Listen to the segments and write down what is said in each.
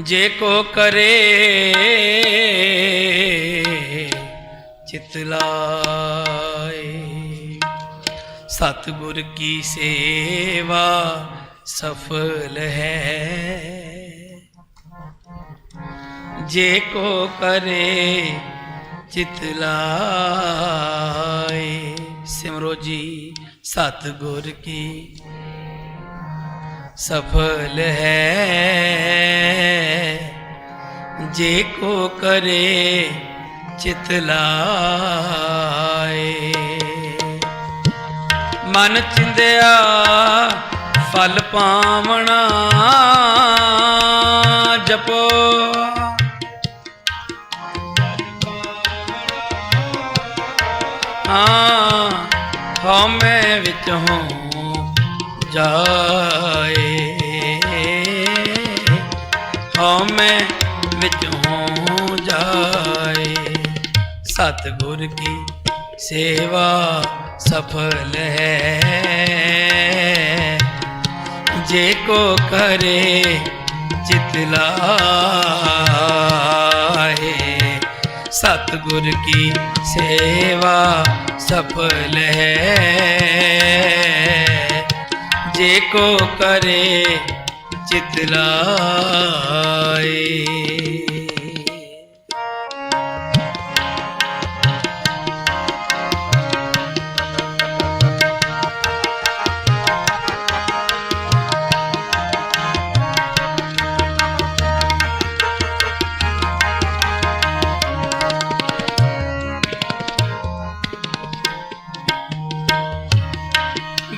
ਜੇ ਕੋ ਕਰੇ ਚਿਤ ਲਾਏ। ਸਤਿਗੁਰ ਕੀ ਸੇਵਾ ਸਫਲ ਹੈ। ਜੇ ਕੋ ਕਰੇ ਚਿਤ ਲਾਏ। ਸਿਮਰੋ ਜੀ, ਸਤਿਗੁਰ ਕੀ ਸਫਲ ਹੈ। ਜੇ ਕੋ ਕਰੇ, ਚਿਤ ਲਾਏ। ਮਨ ਚਿੰਦਿਆ, ਫਲ ਪਾਵਣਾ ਜਪੋ। ਹਾਂ, ਹਉਮੈ ਵਿੱਚ ਹੋ ਜਾਏ। ਜਾਏ ਸਤਿਗੁਰ ਕੀ ਸੇਵਾ ਸਫਲ ਹੈ। ਜੇ ਕੋ ਕਰੇ, ਚਿਤ ਲਾਏ ਸਤਿਗੁਰ ਕੀ ਸੇਵਾ ਸਫਲ ਹੈ। ਜੇ ਕੋ ਕਰੇ, ਚਿਤ ਲਾਏ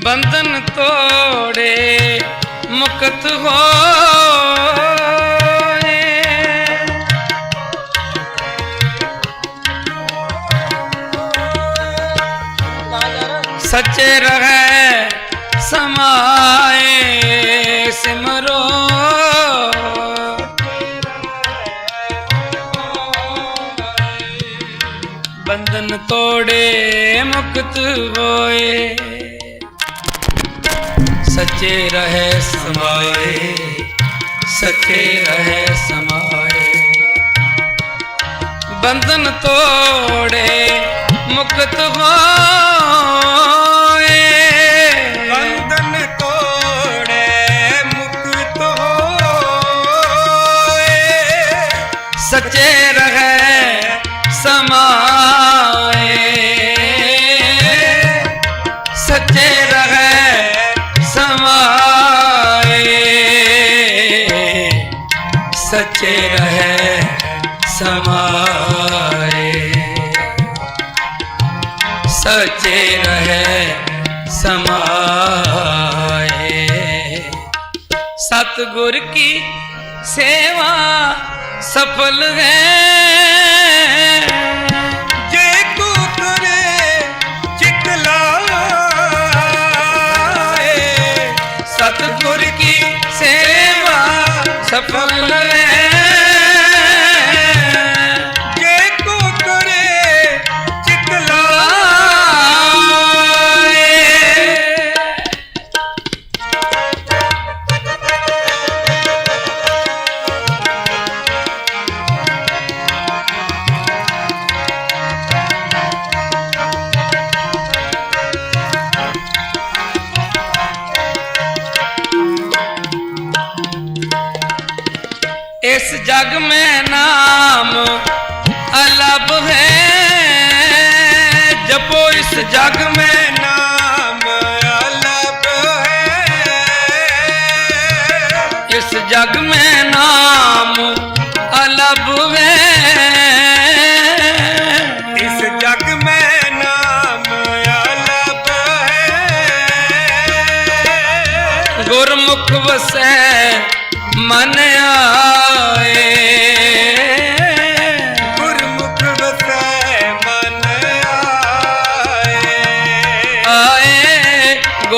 ਬੰਧਨ ਤੋੜੇ ਮੁਕਤ ਹੋਏ। ਸੱਚੇ ਰਹੇ ਸਮਾਏ ਸਿਮਰੋ। ਬੰਧਨ ਤੋੜੇ ਮੁਕਤ ਹੋਏ। ਸੱਚੇ ਰਹੇ ਸਮਾਏ ਸੱਚੇ ਰਹੇ ਸਮਾਏ। ਬੰਧਨ ਤੋੜੇ ਮੁਕਤ ਹੋਏ ਸੱਚੇ ਰਹੇ ਸਮਾਏ। ਸਤਿਗੁਰ ਕੀ ਸੇਵਾ ਸਫਲ ਹੈ। ਜੇ ਕੋ ਕਰੇ ਚਿਤ ਲਾਏ, ਸਤਿਗੁਰ ਕੀ ਸੇਵਾ ਸਫਲ ਹੈ। इस जग में नाम अलभ है जपो इस जग में नाम अलभ है इस जग में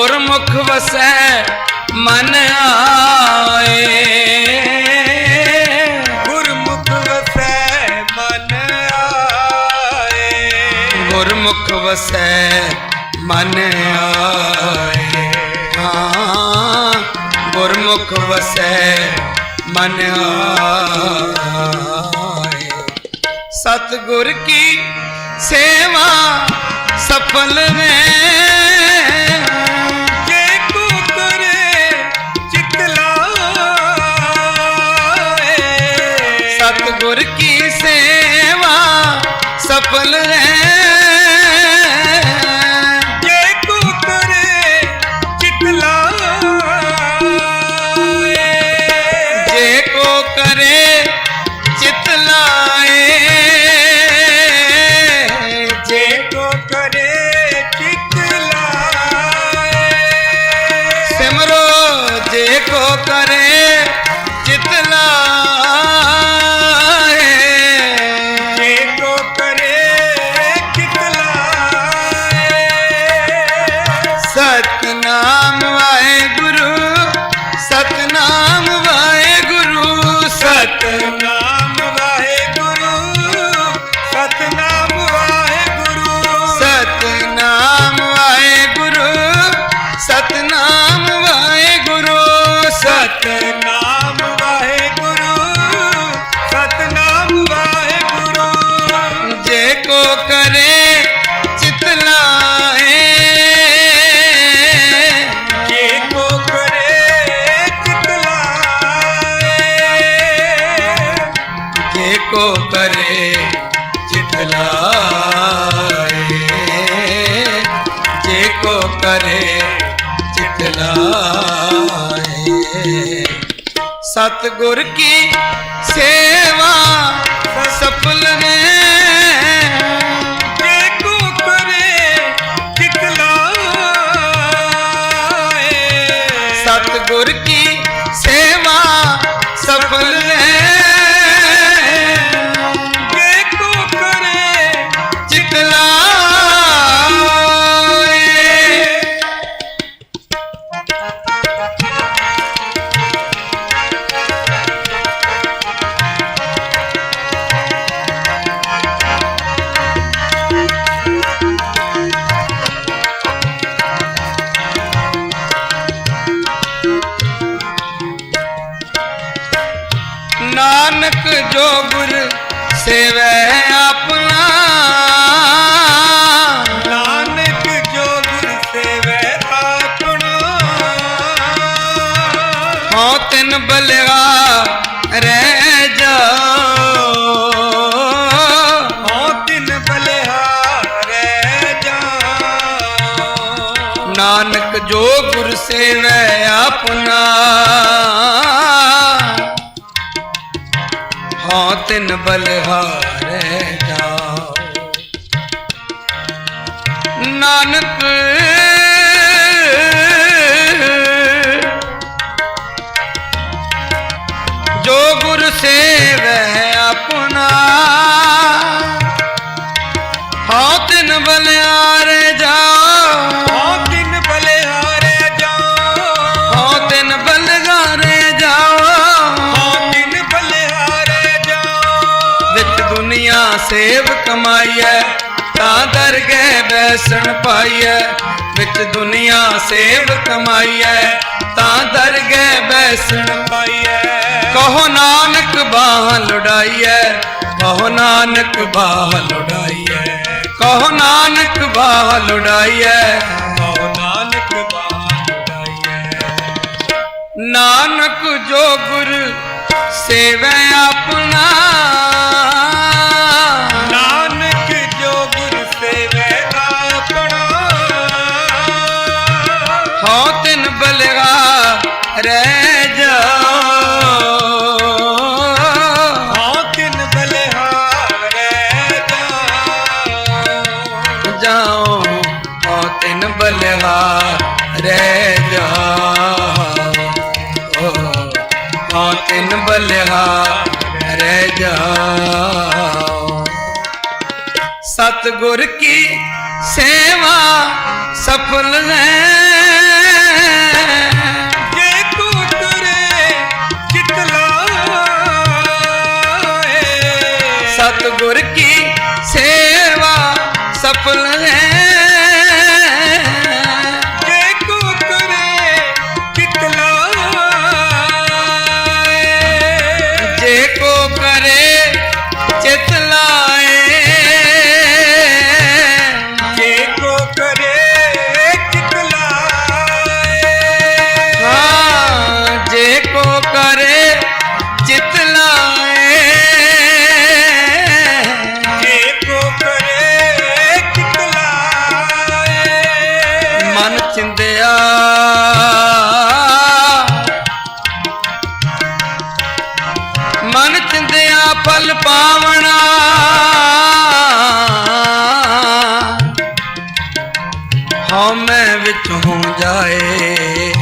ਗੁਰਮੁਖ ਵਸੈ ਮਨ ਆਏ। ਗੁਰਮੁਖ ਵਸੈ ਮਨ ਆਏ। ਗੁਰਮੁਖ ਵਸੈ ਮਨ ਆਏ। ਹਾਂ ਗੁਰਮੁਖ ਵਸੈ ਮਨ ਆਏ। ਸਤਿਗੁਰ ਕੀ ਸੇਵਾ ਸਫਲ ਹੈ ਸਫਲ ਕਰੇ ਚਿਤ ਲਾਏ ਕੀ ਸੇਵਾ ਸਫਲ ਹੈ ਜੇ ਕੋ ਕਰੇ ਚਿਤ ਲਾਏ ਸਤਿਗੁਰ ਕੀ ਜੋ ਗੁਰ ਸੇਵੈ ਆਪਣਾ। ਨਾਨਕ ਜੋ ਗੁਰ ਸੇਵੈ ਆਪਣਾ। ਹਉ ਤਿਨ ਬਲਿਆ ਤਿਨ ਬਲਿਹਾਰੈ ਜਾਓ। ਨਾਨਕ ਜੋ ਗੁਰ ਸੇਵੈ ਦੁਨੀਆ ਸੇਵ ਕਮਾਈਐ, ਤਾਂ ਦਰਗਹਿ ਬੈਸਣ ਪਾਈਐ। ਵਿੱਚ ਦੁਨੀਆ ਸੇਵ ਕਮਾਈਐ, ਤਾਂ ਦਰਗਹਿ ਬੈਸਣ ਪਾਈਐ। ਕਹੋ ਨਾਨਕ ਬਾਹ ਲੁਡਾਈਐ, ਕਹੋ ਨਾਨਕ ਬਾਹ ਲੁਡਾਈਐ। ਕਹੋ ਨਾਨਕ ਬਾਹ ਲੁਡਾਈਐ, ਕਹੋ ਨਾਨਕ ਬਾਣਾਈਐ ਨਾਨਕ ਜੋ ਗੁਰ ਸੇਵੈ ਆਪਣਾ ਤਿਨ ਬਲਗਾ ਰਹਿ ਜਾਓ ਹਉ ਤਿਨ ਬਲਗਾ ਰਹਿ ਜਾਓ ਕੀ ਸੇਵਾ ਸਫਲ ਹੈ ਫਲ ਪਾਵਣਾ। ਹਉ ਮੈਂ ਵਿੱਚ ਹੋ ਜਾਏ,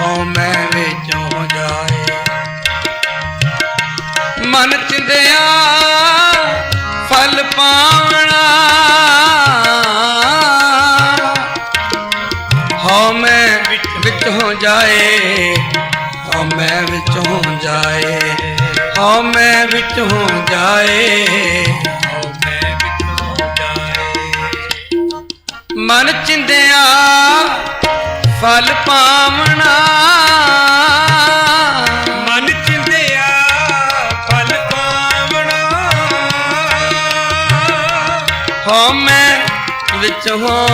ਹਉ ਮੈਂ ਵਿੱਚ ਹੋ ਜਾਏ। ਮਨ ਚਿੰਦਿਆ ਫਲ ਪਾਵਣਾ। ਹਉ ਮੈਂ ਵਿੱਚ ਹੋ ਜਾਏ ਹਉ ਮੈਂ ਵਿੱਚ ਹੋ ਜਾਏ। ਹਉ ਮੈਂ ਵਿੱਚੋਂ ਜਾਏ ਮਨ ਚਿੰਦਿਆ ਫਲ ਪਾਵਣਾ। ਮਨ ਚਿੰਦਿਆ ਫਲ ਪਾਵਣਾ। ਹਉ ਮੈਂ ਵਿੱਚ ਹੋ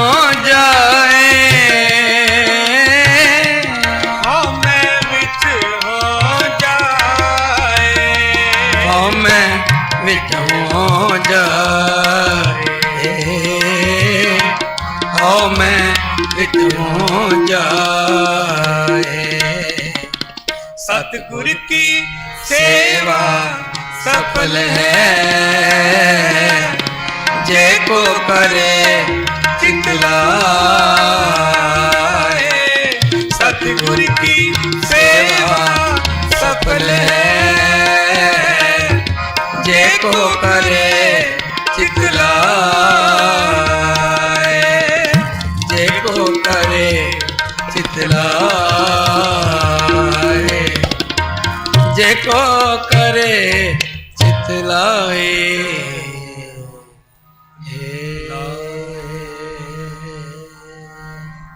ਜਾਏ। ਜਾਏ। ਹਉ ਮੈਂ ਵਿੱਚ ਹੋ ਜਾਏ। ਸਤਿਗੁਰ ਕੀ ਸੇਵਾ ਸਫਲ ਹੈ? ਜੇ ਕੋ ਕਰੇ ਚਿਤ ਲਾਏ। ਸਤਿਗੁਰ ਕੀ ਸੇਵਾ ਸਫਲ ਹੈ? ਜੇ ਕੋ ਕਰੇ ਚਿਤਲਾਏ ਜੇ ਕੋ ਕਰੇ ਚਿਤ ਜੇ ਕੋ ਕਰੇ ਚਿਤ